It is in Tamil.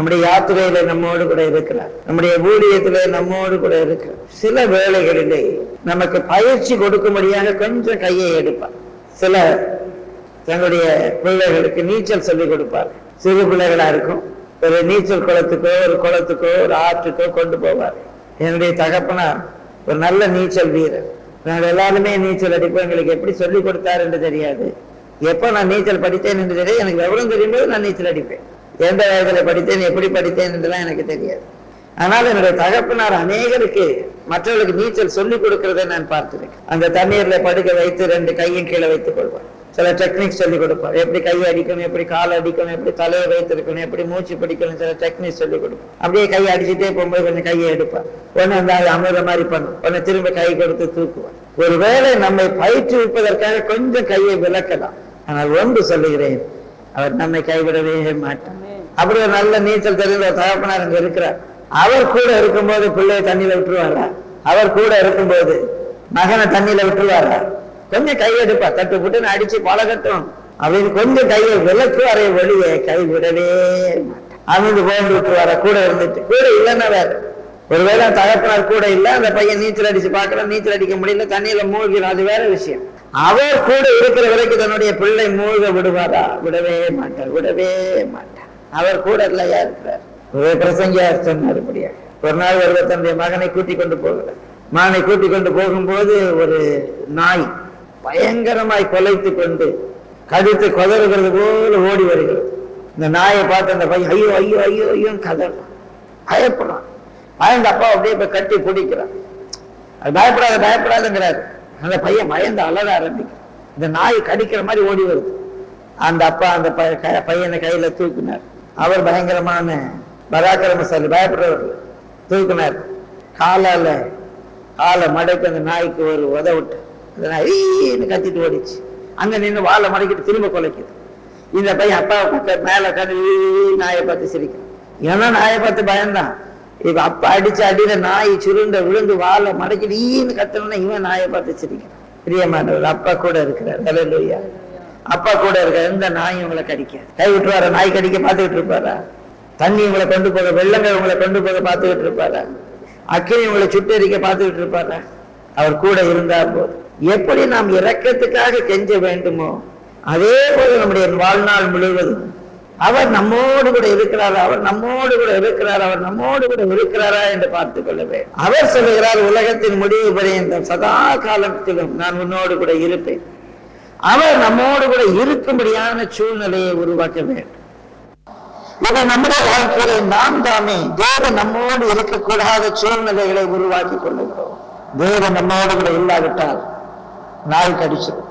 நம்முடைய யாத்திரையில நம்மோடு கூட இருக்கிறார். நம்முடைய ஊழியத்துல நம்மோடு கூட இருக்கிறார். சில வேளைகளிலே நமக்கு பயிற்சி கொடுக்கும்படியாக கொஞ்சம் கையை எடுப்பார். சில தங்களுடைய பிள்ளைகளுக்கு நீச்சல் சொல்லிக் கொடுப்பார். சிறு பிள்ளைகளா இருக்கும். ஒரு நீச்சல் குளத்துக்கோ ஒரு குளத்துக்கோ ஒரு ஆற்றுக்கோ கொண்டு போவார். என்னுடைய தகப்பனார் ஒரு நல்ல நீச்சல் வீரர். நாங்கள் எல்லாருமே நீச்சல் அடிப்போம். எங்களுக்கு எப்படி சொல்லிக் கொடுத்தார் என்று தெரியாது. எப்போ நான் நீச்சல் படித்தேன் என்று தெரியாது. எனக்கு விவரம் தெரியும்போது நான் நீச்சல் அடிப்பேன். எந்த வயதில் படித்தேன் எப்படி படித்தேன் என்றுலாம் எனக்கு தெரியாது. ஆனால் என்னுடைய தகப்பனார் அநேகருக்கு மற்றவர்களுக்கு நீச்சல் சொல்லிக் கொடுக்கறதை நான் பார்த்திருக்கேன். அந்த தண்ணீர்ல படுக்க வைத்து ரெண்டு கையும் கீழே வைத்துக் கொள்வார். சில டெக்னிக்ஸ் சொல்லிக் கொடுப்பார். எப்படி கை அடிக்கணும் எப்படி கால் அடிக்கணும் எப்படி தலையை வைத்திருக்கணும் எப்படி மூச்சு பிடிக்கணும் சில டெக்னிக்ஸ் சொல்லிக் கொடுப்பார். அப்படியே கை அடிச்சுட்டே போகும்போது கொஞ்சம் கையை எடுப்பார். ஒன்று அந்த அமிர்த மாதிரி பண்ணும். ஒன்று திரும்ப கை கொடுத்து தூக்குவார். ஒருவேளை நம்மை பயிற்றுவிப்பதற்காக கொஞ்சம் கையை விளக்கலாம் ஆனால் ஒன்று சொல்லுகிறேன் அவர் நம்மை கைவிடவே மாட்டார். அப்படி ஒரு நல்ல நீச்சல் தெரிந்த ஒரு தகப்பனார் அங்கே இருக்கிறார். அவர் கூட இருக்கும்போது பிள்ளையை தண்ணியில் விட்டுருவாரா? அவர் கூட இருக்கும்போது மகனை தண்ணியில விட்டுருவாரா? கொஞ்சம் கையெடுப்பா எடுப்பா தட்டு புட்டுன்னு அடிச்சு பழகட்டும் அப்படின்னு கொஞ்சம் கையை விளக்குவாரே வெளியே கை விடவே அமைந்து அமிழ்ந்து போந்து விட்டுருவாரா? கூட இருந்துட்டு. கூட இல்லைன்னா வேற. ஒருவேளை தகப்பனார் கூட இல்ல அந்த பையன் நீச்சல் அடிச்சு பார்க்கலாம் நீச்சல் அடிக்க முடியல தண்ணியில மூழ்கிறோம் அது வேற விஷயம். அவர் கூட இருக்கிற வரைக்கும் தன்னுடைய பிள்ளை மூழ்க விடுவாரா? விடவே மாட்டார் விடவே மாட்டார். அவர் கூட இல்லையா இருக்கிறார் ஒரு பிரசங்கியார் சொன்னார். இப்படியா ஒரு நாள் ஒருவர் தன்னுடைய மகனை கூட்டிக் கொண்டு போகிறார் மகனை கூட்டிக் கொண்டு போகும்போது ஒரு நாய் பயங்கரமாய் கொலைத்து கொண்டு கடித்து கொதறுகிறது போல ஓடி வருகிறது. இந்த நாயை பார்த்து அந்த பையன் ஐயோ ஐயோ ஐயோ ஐயோ கதறான். பயப்படுறான். பயந்த அப்பா அப்படியே இப்ப கட்டி பிடிக்கிறான். அது பயப்படாத பயப்படாதுங்கிறாரு. அந்த பையன் பயந்து அழக ஆரம்பிக்கிறான். இந்த நாய் கடிக்கிற மாதிரி ஓடி வருது. அந்த அப்பா அந்த க- பையனை கையில தூக்கினார். அவர் பயங்கரமான பராக்கிரமசாலி பயப்படுறவர். தூக்குனார். காலால காலை மடக்கி அந்த நாய்க்கு ஒரு உதவிட்டு அந்த நாய் கத்திட்டு ஓடிச்சு. அங்க நின்று வாழை மடக்கிட்டு திரும்ப கொலைக்குது. இந்த பையன் அப்பா பக்க மேல கண்டு நாயை பார்த்து சிரிக்கிறான். ஏன்னா நாயை பார்த்து பயந்தான். இப்ப அப்பா அடிச்சு அடியில நாய் சுருண்ட விழுந்து வாழை மடக்கிட்டு ஈன்னு கத்தணும்னா இவன் நாயை பார்த்து சிரிக்கிறான். பிரியமானவர் அப்பா கூட இருக்கிறார். ஹalleluya. அப்பா கூட இருக்க எந்த நாயும் உங்களை கடிக்காது. கை விட்டுருவார நாய் கடிக்க பார்த்துக்கிட்டு இருப்பாரா தண்ணி உங்களை கொண்டு போக வெள்ளங்கள் உங்களை கொண்டு போக பார்த்துக்கிட்டு இருப்பாரா அக்கினி உங்களை சுட்டரிக்க பார்த்துக்கிட்டு இருப்பாரா அவர் கூட இருந்தா போது எப்படி நாம் இறக்கத்துக்காக கெஞ்ச வேண்டுமோ அதே போல நம்முடைய வாழ்நாள் முழுவதும் அவர் நம்மோடு கூட இருக்கிறாரா? அவர் நம்மோடு கூட இருக்கிறார்? அவர் நம்மோடு கூட இருக்கிறாரா என்று பார்த்துக் கொள்ளவே அவர் சொல்லுகிறார் உலகத்தின் முடிவு பரியந்தம் சதா காலத்திலும் நான் உன்னோடு கூட இருப்பேன். அவர் நம்மோடு கூட இருக்கும்படியான சூழ்நிலையை உருவாக்க வேண்டும். இதை நம்முடைய வாழ்க்கையில நாம் தாமே தேவன் நம்மோடு இருக்கக்கூடாத சூழ்நிலைகளை உருவாக்கி கொள்ளுகிறோம். தேவன் நம்மோடு கூட இல்லாவிட்டால் நாய் கடிச்சிடும்.